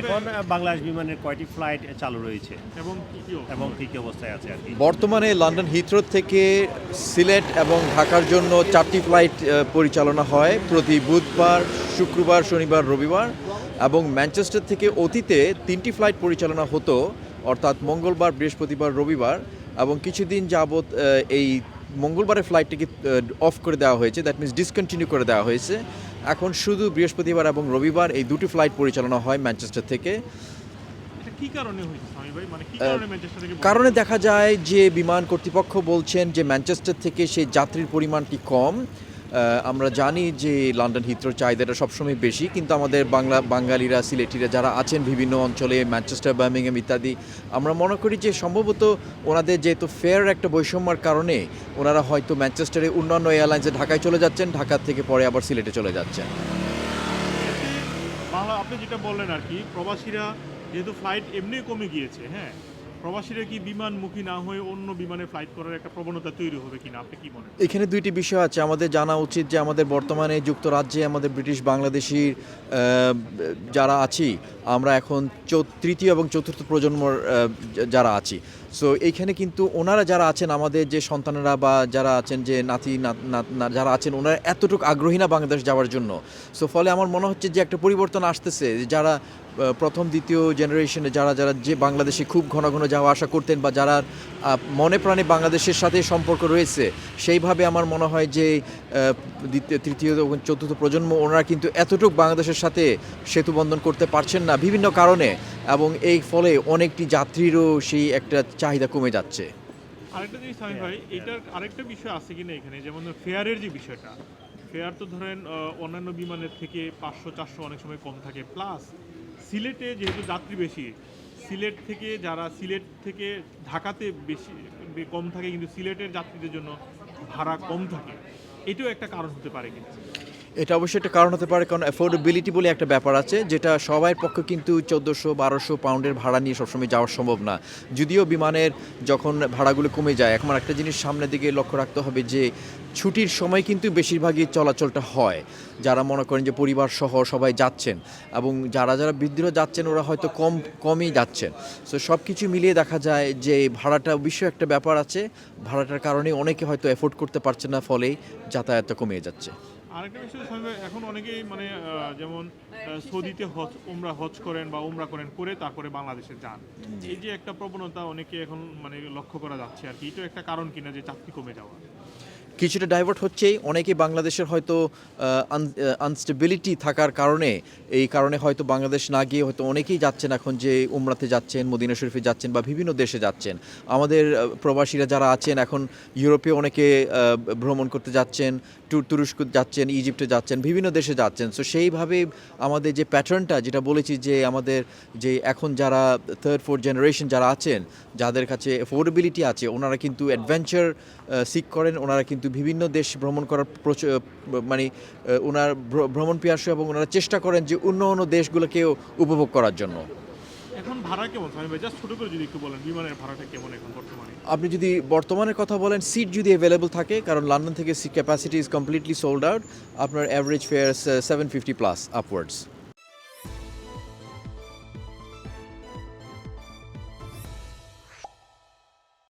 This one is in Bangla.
এখন বাংলাদেশ বিমানের কয়টি ফ্লাইট চালু রয়েছে? এবং কি কি এবং কী কী অবস্থায় আছে আর কি? বর্তমানে লন্ডন হিথ্রো থেকে সিলেট এবং ঢাকার জন্য চারটি ফ্লাইট পরিচালনা হয়। প্রতি বুধবার শুক্রবার শনিবার রবিবার এবং ম্যানচেস্টার থেকে অতীতে তিনটি ফ্লাইট পরিচালনা হতো অর্থাৎ মঙ্গলবার বৃহস্পতিবার রবিবার এবং কিছুদিন যাবৎ এই মঙ্গলবারের ফ্লাইটটিকে অফ করে দেওয়া হয়েছে। দ্যাট মিনস ডিসকন্টিনিউ করে দেওয়া হয়েছে। এখন শুধু বৃহস্পতিবার এবং রবিবার এই দুটি ফ্লাইট পরিচালনা হয় ম্যানচেস্টার থেকে। কারণে মানে কি কারণে দেখা যায় যে বিমান কর্তৃপক্ষ বলছেন যে ম্যানচেস্টার থেকে সেই যাত্রীর পরিমাণটি কম। আমরা জানি যে লন্ডন হিথ্রোর চাহিদাটা সবসময় বেশি, কিন্তু আমাদের বাংলা, বাঙালিরা, সিলেটিরা যারা আছেন বিভিন্ন অঞ্চলে, ম্যানচেস্টার, বার্মিংহাম ইত্যাদি, আমরা মনে করি যে সম্ভবত ওনাদের যেহেতু ফেয়ার একটা বৈষম্যর কারণে ওনারা হয়তো ম্যানচেস্টারে অন্যান্য এয়ারলাইন্সে ঢাকায় চলে যাচ্ছেন ঢাকার থেকে পরে আবার সিলেটে চলে যাচ্ছেন। আপনি যেটা বললেন আর কি, প্রবাসীরা যেহেতু ফ্লাইট এমনি কমে গিয়েছে হ্যাঁ প্রবাসীরা কি বিমানমুখী না হয়ে অন্য বিমানে ফ্লাইট করার একটা প্রবণতা তৈরি হবে কিনা? আপনি কি মনে এখানে দুইটি বিষয় আছে। আমাদের জানা উচিত যে আমাদের বর্তমানে যুক্তরাজ্যে আমাদের ব্রিটিশ বাংলাদেশির যারা আছি, আমরা এখন তৃতীয় এবং চতুর্থ প্রজন্মর যারা আছি। সো এইখানে কিন্তু ওনারা যারা আছেন, আমাদের যে সন্তানেরা বা যারা আছেন, যে নাতি যারা আছেন, ওনারা এতটুকু আগ্রহী না বাংলাদেশ যাওয়ার জন্য। সো ফলে আমার মনে হচ্ছে যে একটা পরিবর্তন আসতেছে যারা প্রথম, দ্বিতীয় জেনারেশনে যারা যারা যে বাংলাদেশে খুব ঘন ঘন যাওয়া আসা করতেন বা যারা মনে প্রাণে বাংলাদেশের সাথে সম্পর্ক রয়েছে, সেইভাবে আমার মনে হয় যে দ্বিতীয়, তৃতীয় চতুর্থ প্রজন্ম, ওনারা কিন্তু এতটুকু বাংলাদেশের সাথে সেতু বন্ধন করতে পারছেন না, বিভিন্ন কারণে। এবং এই ফলে অনেকটি যাত্রীরও সেই একটা চাহিদা কমে যাচ্ছে। আরেকটা জিনিস স্বামী ভাই এটার আরেকটা বিষয় আছে কিনা এখানে? যেমন ফেয়ারের যে বিষয়টা ফেয়ার তো ধরেন অন্যান্য বিমানের থেকে পাঁচশো চারশো অনেক সময় কম থাকে। প্লাস সিলেটে যেহেতু যাত্রী বেশি সিলেট থেকে যারা সিলেট থেকে ঢাকাতে বেশি কম থাকে কিন্তু সিলেটের যাত্রীদের জন্য ভাড়া কম থাকে। এটাও একটা কারণ হতে পারে কিন্তু। এটা অবশ্যই একটা কারণ হতে পারে, কারণ অ্যাফোর্ডেবিলিটি বলে একটা ব্যাপার আছে, যেটা সবার পক্ষে কিন্তু চোদ্দোশো বারোশো পাউন্ডের ভাড়া নিয়ে সবসময় যাওয়া সম্ভব না। যদিও বিমানের যখন ভাড়াগুলো কমে যায়, এখন একটা জিনিস সামনের দিকে লক্ষ্য রাখতে হবে যে, ছুটির সময় কিন্তু বেশিরভাগই চলাচলটা হয়। যারা মনে করেন যে পরিবার সহ সবাই যাচ্ছেন, এবং যারা যারা বৃদ্ধরা যাচ্ছেন, ওরা হয়তো কম, কমই যাচ্ছেন। সো সব কিছু মিলিয়ে দেখা যায় যে, ভাড়াটা অবশ্যই একটা ব্যাপার আছে। ভাড়াটার কারণে অনেকে হয়তো এফোর্ড করতে পারছে না, ফলেই যাতায়াতটা কমে যাচ্ছে। আরেকটা বিষয় এখন অনেকেই মানে আহ, যেমন সৌদিতে হজ উমরা হজ করেন বা উমরা করেন করে তারপরে বাংলাদেশে যান। এই যে একটা প্রবণতা অনেকে এখন মানে লক্ষ্য করা যাচ্ছে আর কি এটা একটা কারণ কিনা যে চাকরি কমে যাওয়া। কিছুটা ডাইভার্ট হচ্ছেই। অনেকে বাংলাদেশের হয়তো আনস্টেবিলিটি থাকার কারণে, এই কারণে হয়তো বাংলাদেশ না গিয়ে হয়তো অনেকেই যাচ্ছেন এখন যে উমরাতে যাচ্ছেন, মদিনা শরীফে যাচ্ছেন বা বিভিন্ন দেশে যাচ্ছেন। আমাদের প্রবাসীরা যারা আছেন এখন ইউরোপে অনেকে ভ্রমণ করতে যাচ্ছেন তুরস্ক যাচ্ছেন, ইজিপ্টে যাচ্ছেন, বিভিন্ন দেশে যাচ্ছেন। সো সেইভাবে আমাদের যে প্যাটার্নটা যেটা বলেছি যে আমাদের যে এখন যারা থার্ড ফোর্থ জেনারেশন যারা আছেন, যাদের কাছে অ্যাফোর্ডেবিলিটি আছে, ওনারা কিন্তু অ্যাডভেঞ্চার সিক করেন, ওনারা কিন্তু বিভিন্ন দেশ ভ্রমণ করার মানে ওনার ভ্র- ভ্রমণ পিয়াসু এবং ওনারা চেষ্টা করেন যে অন্য অন্য দেশগুলোকেও উপভোগ করার জন্য। এখন ভাড়া কেমন? জাস্ট ছোট করে যদি একটু বলেন বিমানের ভাড়াটা কেমন এখন বর্তমানে? আপনি যদি বর্তমানের কথা বলেন সিট যদি অ্যাভেলেবল থাকে কারণ লন্ডন থেকে seat capacity is completely sold out আপনার average fare seven fifty plus upwards